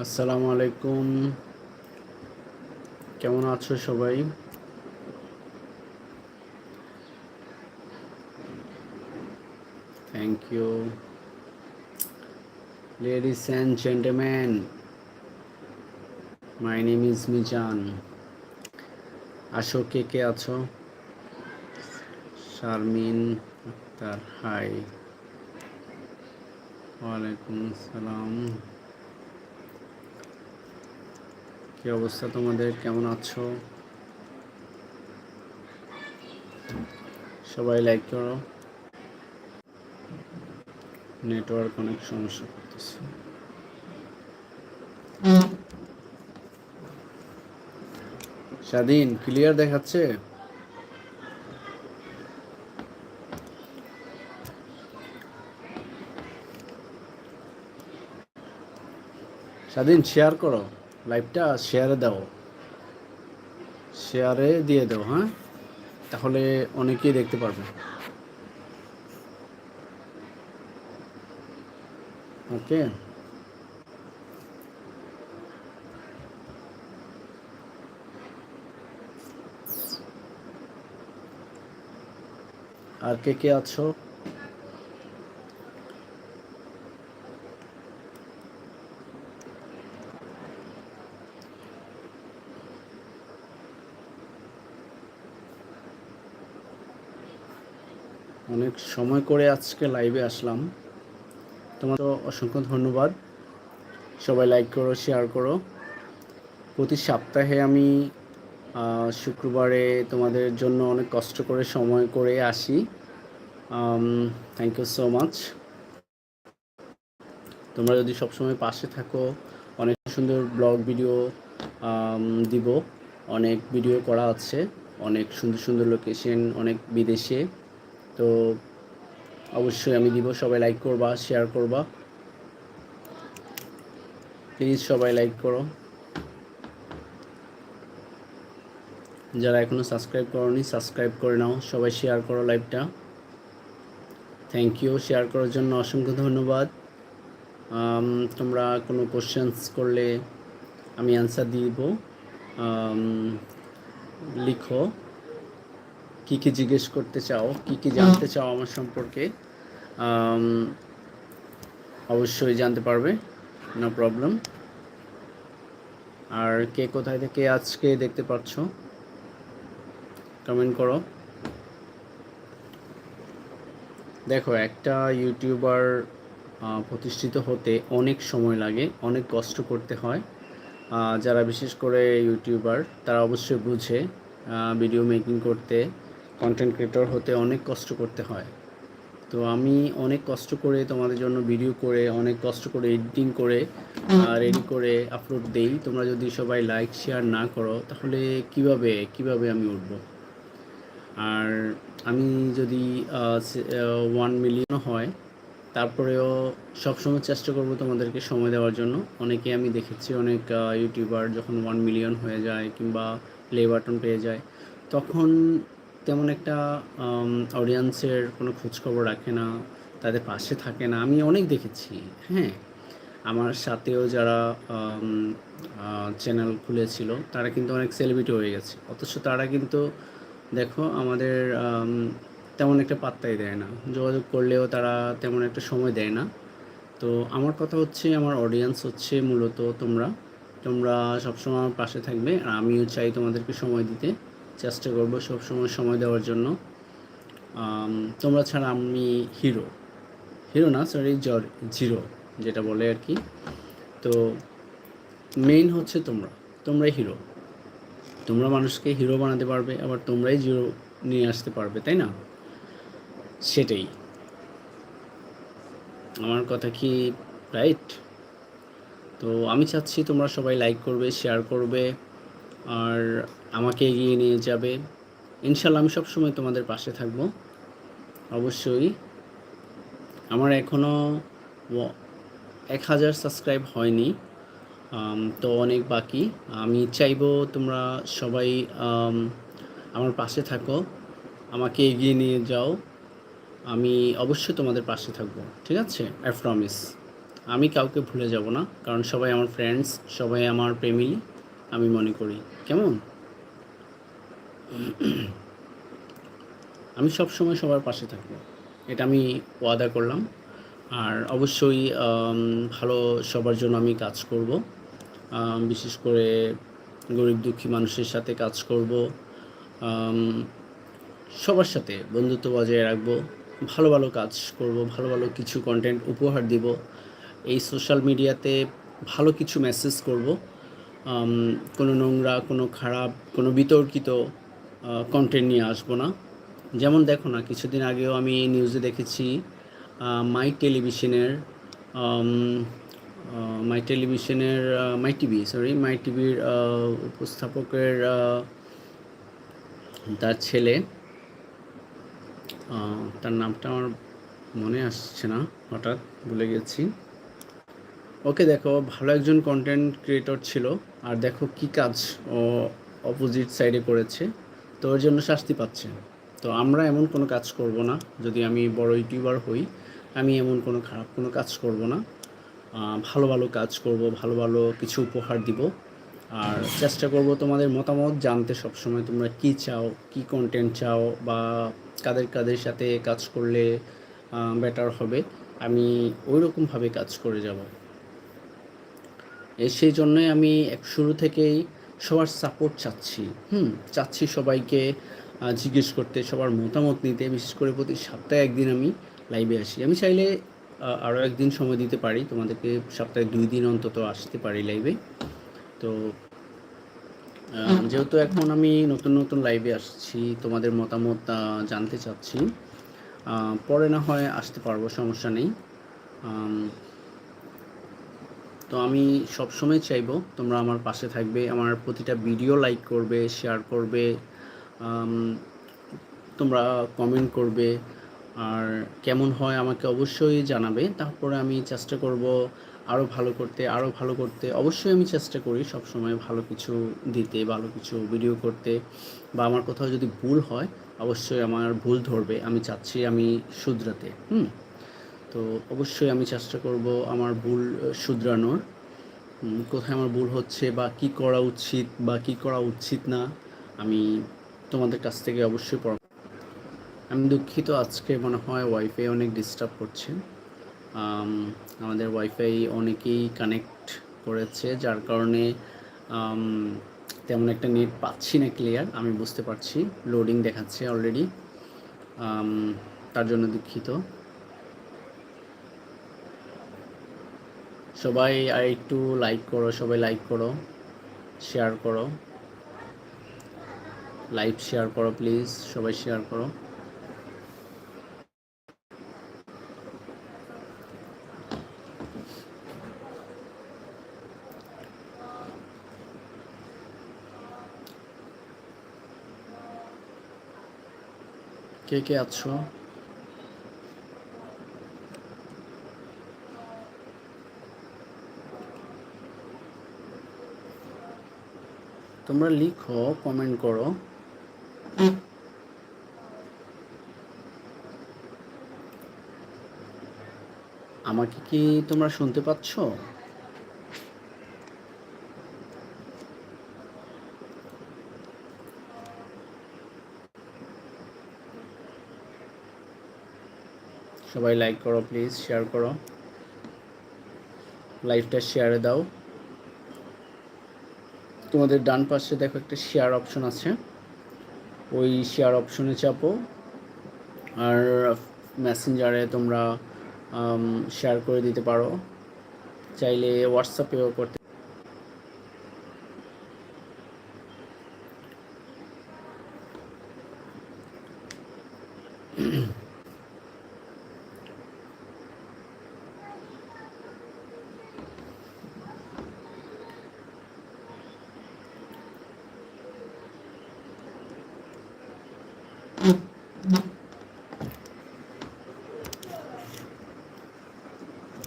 আসসালামু আলাইকুম। কেমন আছো সবাই? Thank you ladies and gentleman my name is Mizan আসো, কে কে আছো? শারমিন আক্তার হাই ওয়ালাইকুম আসসালাম। কি অবস্থা তোমাদের? কেমন আছো? সবাই লাইক করো। নেটওয়ার্ক অনেক সমস্যা করতেছে। স্বাধীন ক্লিয়ার দেখাচ্ছে? স্বাধীন শেয়ার করো। লাইভটা শেয়ারে দাও। শেয়ারে দিয়ে দাও হ্যাঁ? তাহলে অনেকেই দেখতে পারবে। ওকে। আর কে কে আছো? অনেক সময় করে আজকে লাইভে আসলাম। তোমার তো অসংখ্য ধন্যবাদ। সবাই লাইক করো শেয়ার করো। প্রতি সপ্তাহে আমি শুক্রবারে তোমাদের জন্য অনেক কষ্ট করে সময় করে আসি। থ্যাংক ইউ সো মাচ তোমরা যদি সবসময় পাশে থাকো, অনেক সুন্দর ব্লগ ভিডিও দিব। অনেক ভিডিও করা আছে। অনেক সুন্দর সুন্দর লোকেশন অনেক বিদেশে। তো অবশ্যই আমি দিব, সবাই লাইক করবা শেয়ার করবা। প্লিজ সবাই লাইক করো। যারা এখনও সাবস্ক্রাইব করনি সাবস্ক্রাইব করে নাও, সবাই শেয়ার করো লাইভটা থ্যাংক ইউ শেয়ার করার জন্য অসংখ্য ধন্যবাদ। তোমরা কোনো কোশ্চেন্স করলে আমি অ্যান্সার দিব। লিখো। কি কি জিজ্ঞেস করতে চাও কি কি জানতে চাও আমার সম্পর্কে অবশ্যই জানতে পারবে নো প্রবলেম আর কে কোথায় থেকে আজকে দেখতে পাচ্ছ? কমেন্ট করো। দেখো একটা ইউটিউবার প্রতিষ্ঠিত হতে অনেক সময় লাগে অনেক কষ্ট করতে হয়। যারা বিশেষ করে ইউটিউবার তারা অবশ্যই বুঝে ভিডিও মেকিং করতে কন্টেন্ট ক্রিয়েটর হতে অনেক কষ্ট করতে হয়। তো আমি অনেক কষ্ট করে তোমাদের জন্য ভিডিও করে, অনেক কষ্ট করে এডিটিং করে রেডি করে আপলোড দেই। তোমরা যদি সবাই লাইক শেয়ার না করো, তাহলে কীভাবে কীভাবে আমি উঠবো? আর আমি যদি ওয়ান মিলিয়ন হয়, তারপরেও সবসময় চেষ্টা করব তোমাদেরকে সময় দেওয়ার জন্য। অনেকে আমি দেখেছি, অনেক ইউটিউবার যখন ওয়ান মিলিয়ন হয়ে যায় কিংবা প্লে বাটন পেয়ে যায়, তখন তেমন একটা অডিয়েন্সের কোনো খোঁজখবর রাখে না, তাদের পাশে থাকে না। আমি অনেক দেখেছি হ্যাঁ। আমার সাথেও যারা চ্যানেল খুলেছিল, তারা কিন্তু অনেক সেলিব্রিটি হয়ে গেছে। অথচ তারা কিন্তু, দেখো, আমাদের তেমন একটা পাত্তাই দেয় না। যোগাযোগ করলেও তারা তেমন একটা সময় দেয় না। তো আমার কথা হচ্ছে, আমার অডিয়েন্স হচ্ছে মূলত তোমরা। তোমরা সবসময় আমার পাশে থাকবে, আর আমিও চাই তোমাদেরকে সময় দিতে। চেষ্টা করব সবসময় সময় দেওয়ার জন্য। তোমরা ছাড়া আমি হিরো। হিরো না সরি জর জিরো, যেটা বলে আর কি। তো মেইন হচ্ছে তোমরা। তোমরাই হিরো। তোমরা মানুষকে হিরো বানাতে পারবে, আবার তোমরাই জিরো নিয়ে আসতে পারবে, তাই না? সেটাই। আমার কথা কি রাইট তো আমি চাচ্ছি তোমরা সবাই লাইক করবে শেয়ার করবে। আর আমাকে এগিয়ে নিয়ে যাবে। ইনশাল্লাহ আমি সবসময় তোমাদের পাশে থাকব। অবশ্যই আমার এখনও এক হাজার সাবস্ক্রাইব হয়নি। তো অনেক বাকি। আমি চাইব তোমরা সবাই আমার পাশে থাকো। আমাকে এগিয়ে নিয়ে যাও। আমি অবশ্যই তোমাদের পাশে থাকব। ঠিক আছে? আই প্রমিস আমি কাউকে ভুলে যাব না। কারণ সবাই আমার ফ্রেন্ডস সবাই আমার ফ্যামিলি আমি মনে করি। কেমন? আমি সব সময় সবার পাশে থাকব। এটা আমি ওয়াদা করলাম। আর অবশ্যই ভালো সবার জন্য আমি কাজ করব। বিশেষ করে গরিব দুঃখী মানুষের সাথে কাজ করব। সবার সাথে বন্ধুত্ব বজায় রাখব। ভালো ভালো কাজ করব, ভালো ভালো কিছু কন্টেন্ট উপহার দিব। এই সোশ্যাল মিডিয়াতে ভালো কিছু মেসেজ করব। কোনো নোংরা, কোনো খারাপ, কোনো বিতর্কিত কন্টেন্ট নিয়ে আসব না। যেমন দেখো না, কিছুদিন আগেও আমি এই নিউজে দেখেছি মাই টেলিভিশনের মাই টেলিভিশনের মাই টিভি সরি মাই টিভির উপস্থাপকের তার ছেলে তার নামটা আমার মনে আসছে না, হঠাৎ ভুলে গেছি। ওকে দেখো, ভালো একজন কন্টেন্ট ক্রিয়েটর ছিল, আর দেখো কি কাজ ও অপোজিট সাইডে করেছে, তো ওর জন্য শাস্তি পাচ্ছে। তো আমরা এমন কোনো কাজ করব না, যদি আমি বড় ইউটিউবার হই, আমি এমন কোনো খারাপ কোনো কাজ করব না। ভালো ভালো কাজ করব, ভালো ভালো কিছু উপহার দিব। আর চেষ্টা করব তোমাদের মতামত জানতে সবসময় তোমরা কি চাও, কি কন্টেন্ট চাও, বা কাদের কাদের সাথে কাজ করলে বেটার হবে। আমি ওই রকমভাবে কাজ করে যাব। সেই জন্যই আমি এক শুরু থেকেই সবার সাপোর্ট চাচ্ছি। হুম, চাচ্ছি সবাইকে জিজ্ঞেস করতে, সবার মতামত নিতে, বিশেষ করে প্রতি সপ্তাহে একদিন আমি লাইভে আসি। আমি চাইলে আরও একদিন সময় দিতে পারি। তোমাদেরকে সপ্তাহে দুই দিন অন্তত আসতে পারি লাইভে তো যেহেতু এখন আমি নতুন নতুন লাইভে আসছি, তোমাদের মতামত জানতে চাচ্ছি। পরে না হয় আসতে পারব, সমস্যা নেই। তো আমি সবসময় চাইব তোমরা আমার পাশে থাকবে, আমার প্রতিটা ভিডিও লাইক করবে শেয়ার করবে তোমরা কমেন্ট করবে, আর কেমন হয় আমাকে অবশ্যই জানাবে। তারপরে আমি চেষ্টা করব আরও ভালো করতে আরও ভালো করতে। অবশ্যই আমি চেষ্টা করি সব সময় ভালো কিছু দিতে, ভালো কিছু ভিডিও করতে। বা আমার কোথাও যদি ভুল হয়, অবশ্যই আমার ভুল ধরবে। আমি চাচ্ছি আমি শুধরাতে। হুম? তো অবশ্যই আমি চেষ্টা করব আমার ভুল শুধরানোর। কোথায় আমার ভুল হচ্ছে বা কি করা উচিত বা কি করা উচিত না, আমি তোমাদের কাছ থেকে অবশ্যই পর আমি দুঃখিত, আজকে মনে হয় ওয়াইফাই অনেক ডিস্টার্ব করছে। আমাদের ওয়াইফাই অনেকেই কানেক্ট করেছে, যার কারণে তেমন একটা নেট পাচ্ছি না ক্লিয়ার আমি বুঝতে পারছি। লোডিং দেখাচ্ছে অলরেডি তার জন্য দুঃখিত। সবাই, আর একটু লাইক করো, সবাই লাইক করো শেয়ার করো। লাইভ শেয়ার করো প্লিজ সবাই শেয়ার করো। কে কে আছো? তোমরা লিখো কমেন্ট করো। আমাকে কি তোমরা শুনতে পাচ্ছ? সবাই লাইক করো প্লিজ শেয়ার করো। লাইভটা শেয়ারে দাও। তোমাদের ডান পাশে দেখো একটা শেয়ার অপশন আছে। ওই শেয়ার অপশনে চাপো। আর মেসেঞ্জারে তোমরা শেয়ার করে দিতে পারো। চাইলে হোয়াটসঅ্যাপেও করতে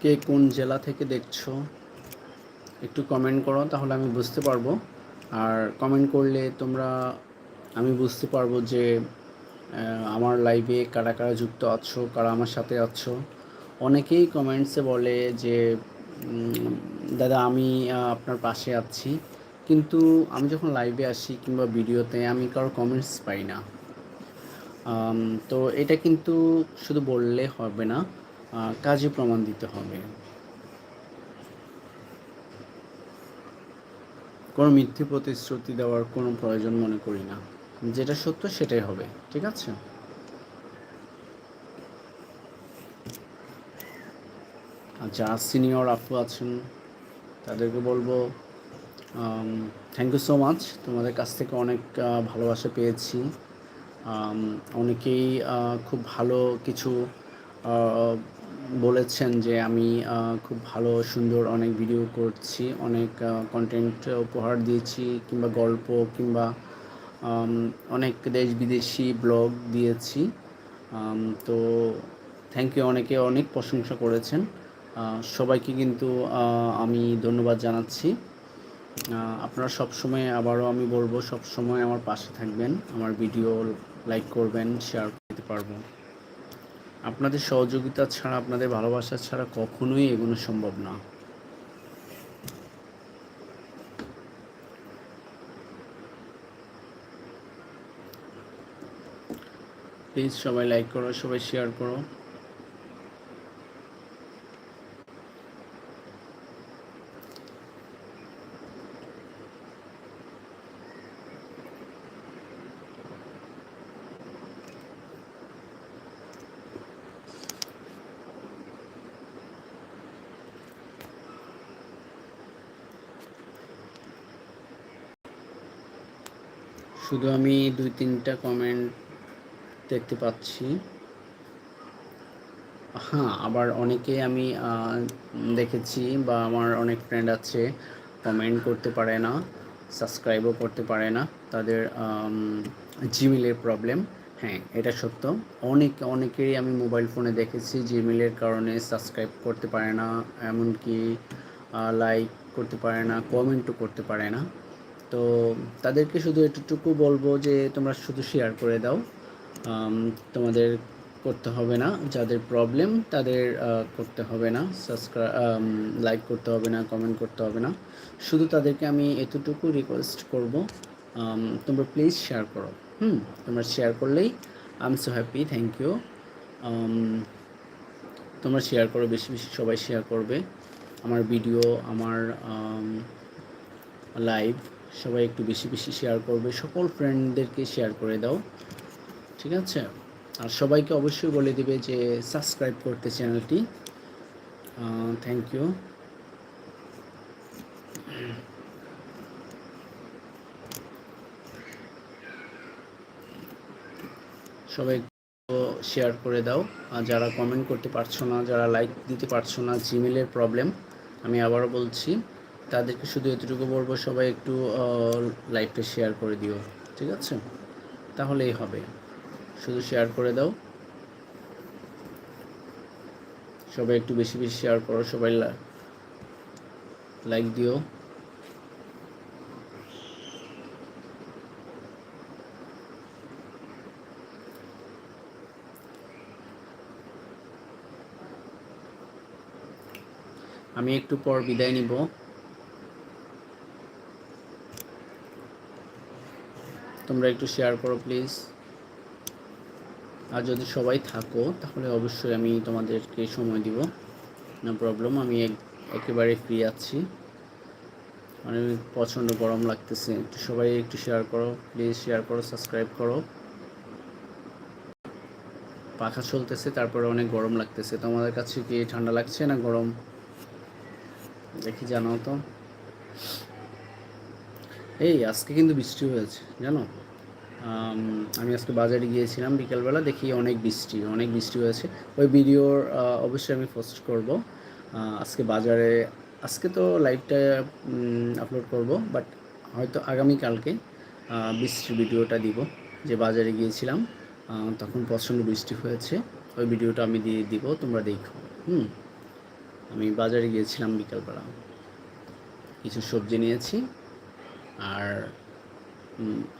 কে কোন জেলা থেকে দেখছ, একটু কমেন্ট করো, তাহলে আমি বুঝতে পারব। আর কমেন্ট করলে তোমরা, আমি বুঝতে পারব যে আমার লাইভে কারা কারা যুক্ত আছো, কারা আমার সাথে আছো। অনেকেই কমেন্টসে বলে যে দাদা, আমি আপনার পাশে আছি। কিন্তু আমি যখন লাইভে আসি কিংবা ভিডিওতে আমি কারও কমেন্টস পাই না। তো এটা কিন্তু শুধু বললে হবে না। কাজে প্রমাণ দিতে হবে। কোনো মিথ্যে প্রতিশ্রুতি দেওয়ার কোনো প্রয়োজন মনে করি না। যেটা সত্য সেটাই হবে, ঠিক আছে? আচ্ছা সিনিয়র আপু আছেন, তাদেরকে বলব থ্যাংক ইউ সো মাচ তোমাদের কাছ থেকে অনেক ভালোবাসা পেয়েছি। অনেকেই খুব ভালো কিছু বলেছেন যে আমি খুব ভালো, সুন্দর অনেক ভিডিও করছি, অনেক কন্টেন্ট উপহার দিয়েছি, কিংবা গল্প, কিংবা অনেক দেশ বিদেশি ব্লগ দিয়েছি তো থ্যাংক ইউ অনেকে অনেক প্রশংসা করেছেন। সবাইকে কিন্তু আমি ধন্যবাদ জানাচ্ছি। আপনারা সবসময় আবারও আমি বলব, সবসময় আমার পাশে থাকবেন, আমার ভিডিও লাইক করবেন শেয়ার করতে পারব। আপনাদের সহযোগিতা ছাড়া, আপনাদের ভালোবাসা ছাড়া কখনোই এগোনো সম্ভব না। প্লিজ সবাই লাইক করো, সবাই শেয়ার করো। শুধু আমি দুই তিনটা কমেন্ট দেখতে পাচ্ছি। হ্যাঁ আবার অনেকে আমি দেখেছি বা আমার অনেক ফ্রেন্ড আছে কমেন্ট করতে পারে না সাবস্ক্রাইবও করতে পারে না, তাদের জিমেলের প্রবলেম হ্যাঁ এটা সত্য। অনেক, অনেকেরই আমি মোবাইল ফোনে দেখেছি জিমেলের কারণে সাবস্ক্রাইব করতে পারে না, এমনকি লাইক করতে পারে না কমেন্টও করতে পারে না। তো তাদেরকে শুধু এটুকু বলব যে তোমরা শুধু শেয়ার করে দাও। তোমাদের করতে হবে না। যাদের প্রবলেম তাদের করতে হবে না। সাবস্ক্রাইব লাইক করতে হবে না কমেন্ট করতে হবে না। শুধু তাদেরকে আমি এতটুকু রিকোয়েস্ট করব তোমরা প্লিজ শেয়ার করো। হুম, তোমরা শেয়ার করলেই I am so happy thank you তোমরা শেয়ার করো, বেশি বেশি সবাই শেয়ার করবে। আমার ভিডিও আমার লাইভ সবাই একটু বেশি বেশি শেয়ার করবে। সকল ফ্রেন্ডদেরকে শেয়ার করে দাও। ঠিক আছে? আর সবাইকে অবশ্যই বলে দিবে যে সাবস্ক্রাইব করতে চ্যানেলটি থ্যাংক ইউ সবাই শেয়ার করে দাও। আর যারা কমেন্ট করতে পারছ না, যারা লাইক দিতে পারছ না জিমেলের প্রবলেম আমি আবারও বলছি তাদেরকে শুধু এতটুকু বলব, সবাই একটু লাইভটা শেয়ার করে দিও, ঠিক আছে? তাহলেই হবে। শুধু শেয়ার করে দাও। সবাই একটু বেশি বেশি শেয়ার করো, সবাই লাইক দিও। আমি একটু পর বিদায় নিব। তোমরা একটু শেয়ার করো প্লিজ আর যদি সবাই থাকো, তাহলে অবশ্যই আমি তোমাদেরকে সময় দিব। নো প্রবলেম আমি এক- একেবারে ফ্রি আছি। মানে প্রচণ্ড গরম লাগতেছে। একটু সবাই একটু শেয়ার করো প্লিজ শেয়ার করো সাবস্ক্রাইব করো। পাখা চলতেছে, তারপরে অনেক গরম লাগতেছে। তোমাদের কাছে কি ঠান্ডা লাগছে না গরম? দেখি জানাও তো। এই, আজকে কিন্তু বৃষ্টি হয়েছে, জানো? আমি আজকে বাজারে গিয়েছিলাম বিকেলবেলা, দেখি অনেক বৃষ্টি অনেক বৃষ্টি হয়েছে। ওই ভিডিওর অবশ্যই আমি পোস্ট করব। আজকে বাজারে, আজকে তো লাইভটা আপলোড করব বাট হয়তো আগামীকালকে বৃষ্টির ভিডিওটা দিব, যে বাজারে গিয়েছিলাম তখন প্রচণ্ড বৃষ্টি হয়েছে। ওই ভিডিওটা আমি দিয়ে দিব, তোমরা দেখো, হুম? আমি বাজারে গিয়েছিলাম বিকালবেলা। কিছু সবজি নিয়েছি। আর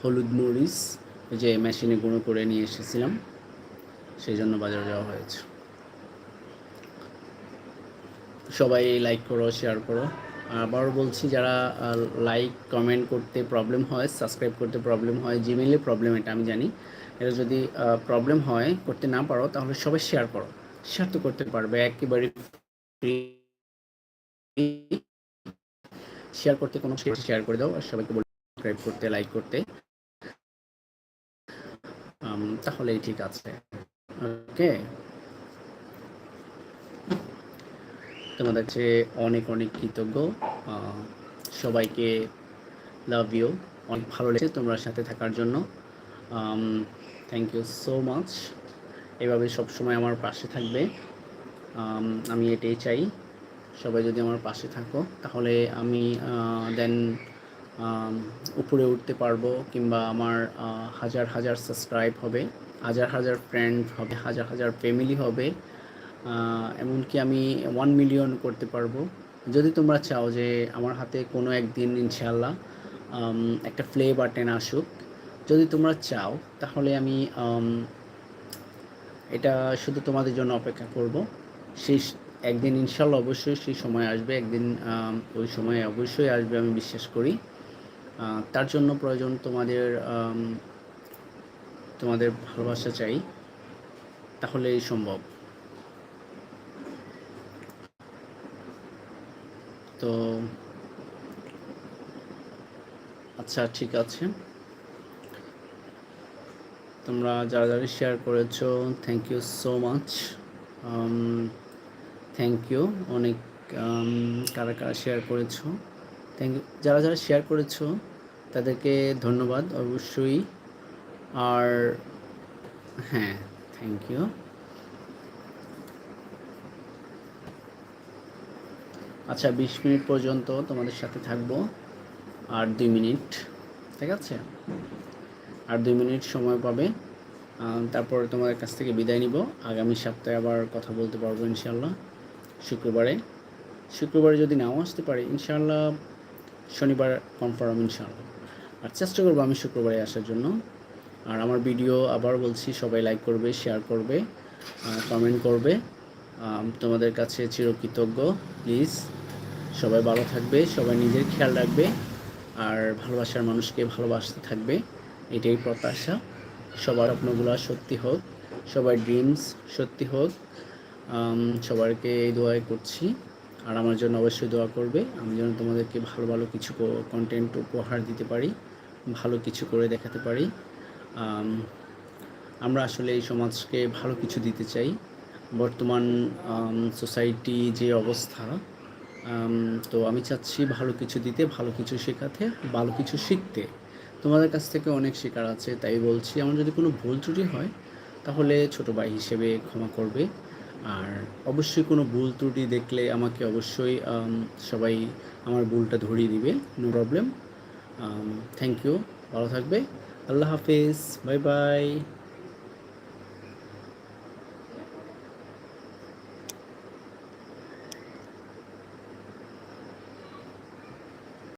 হলুদ মরিচ যে মেশিনে গুঁড়ো করে নিয়ে এসেছিলাম, সেই জন্য বাজারে যাওয়া হয়েছে। সবাই লাইক করো শেয়ার করো। আবার বলছি, যারা লাইক কমেন্ট করতে প্রবলেম হয় সাবস্ক্রাইব করতে প্রবলেম হয় জিমেইলে প্রবলেম এটা আমি জানি। এটা যদি প্রবলেম হয়, করতে না পারো, তাহলে সবাই শেয়ার করো। শেয়ার তো করতে পারবে, একেবারে শেয়ার করতে কোনো শেয়ার করে দাও আর সবাইকে বলে সাবস্ক্রাইব করতে লাইক করতে। তাহলেই ঠিক আছে। ওকে তোমাদের কাছে অনেক অনেক কৃতজ্ঞ। সবাইকে লাভ ইউ অনেক ভালো লেগেছে তোমরা সাথে থাকার জন্য। থ্যাংক ইউ সো মাচ এভাবে সবসময় আমার পাশে থাকবে। আমি এটাই চাই। সবাই যদি আমার পাশে থাকো, তাহলে আমি দেন উপরে উঠতে পারব কিংবা আমার হাজার হাজার সাবস্ক্রাইব হবে, হাজার হাজার ফ্রেন্ড হবে, হাজার হাজার ফ্যামিলি হবে এমনকি আমি ওয়ান মিলিয়ন করতে পারব। যদি তোমরা চাও যে আমার হাতে কোনো একদিন ইনশাল্লাহ একটা প্লে বাটন আসুক, যদি তোমরা চাও, তাহলে আমি এটা শুধু তোমাদের জন্য অপেক্ষা করব। সেই একদিন ইনশাল্লাহ অবশ্যই সেই সময় আসবে, একদিন ওই সময় অবশ্যই আসবে, আমি বিশ্বাস করি। তার জন্য প্রয়োজন তোমাদের তোমাদের ভালোবাসা চাই, তাহলেই সম্ভব। তো আচ্ছা ঠিক আছে। তোমরা যারা যারা শেয়ার করেছ thank you so much thank you অনেক কারা কারা শেয়ার করেছ। থ্যাংক ইউ যারা যারা শেয়ার করেছ, তাদেরকে ধন্যবাদ অবশ্যই। আর হ্যাঁ থ্যাংক ইউ আচ্ছা বিশ মিনিট পর্যন্ত তোমাদের সাথে থাকব। আর দুই মিনিট, ঠিক আছে? আর দুই মিনিট সময় পাবে। তারপর তোমাদের কাছ থেকে বিদায় নিব। আগামী সপ্তাহে আবার কথা বলতে পারব ইনশাল্লাহ শুক্রবারে। শুক্রবারে যদি নাও আসতে পারি ইনশাল্লাহ শনিবার কনফার্ম ইনশাল্লাহ আর চেষ্টা করব আমি শুক্রবারে আসার জন্য। আর আমার ভিডিও আবার বলছি, সবাই লাইক করবে শেয়ার করবে কমেন্ট করবে। তোমাদের কাছে চিরকৃতজ্ঞ প্লিজ সবাই ভালো থাকবে, সবাই নিজের খেয়াল রাখবে, আর ভালোবাসার মানুষকে ভালোবাসতে থাকবে, এটাই প্রত্যাশা। সবার স্বপ্নগুলো সত্যি হোক, সবার ড্রিমস সত্যি হোক। সবাইকে এই দোয়াই করছি। আর আমার জন্য অবশ্যই দোয়া করবে। আমি যেন তোমাদেরকে ভালো ভালো কিছু কন্টেন্ট উপহার দিতে পারি, ভালো কিছু করে দেখাতে পারি। আমরা আসলে এই সমাজকে ভালো কিছু দিতে চাই। বর্তমান সোসাইটি যে অবস্থা তো আমি চাচ্ছি ভালো কিছু দিতে, ভালো কিছু শেখাতে, ভালো কিছু শিখতে। তোমাদের কাছ থেকে অনেক শেখার আছে, তাই বলছি। আমার যদি কোনো ভুল ত্রুটি হয়, তাহলে ছোট ভাই হিসেবে ক্ষমা করবে। আর অবশ্যই কোনো ভুল ত্রুটি দেখলে আমাকে অবশ্যই সবাই আমার ভুলটা ধরিয়ে দিবে নো প্রবলেম থ্যাংক ইউ ভালো থাকবে, আল্লাহ হাফিজ বাই বাই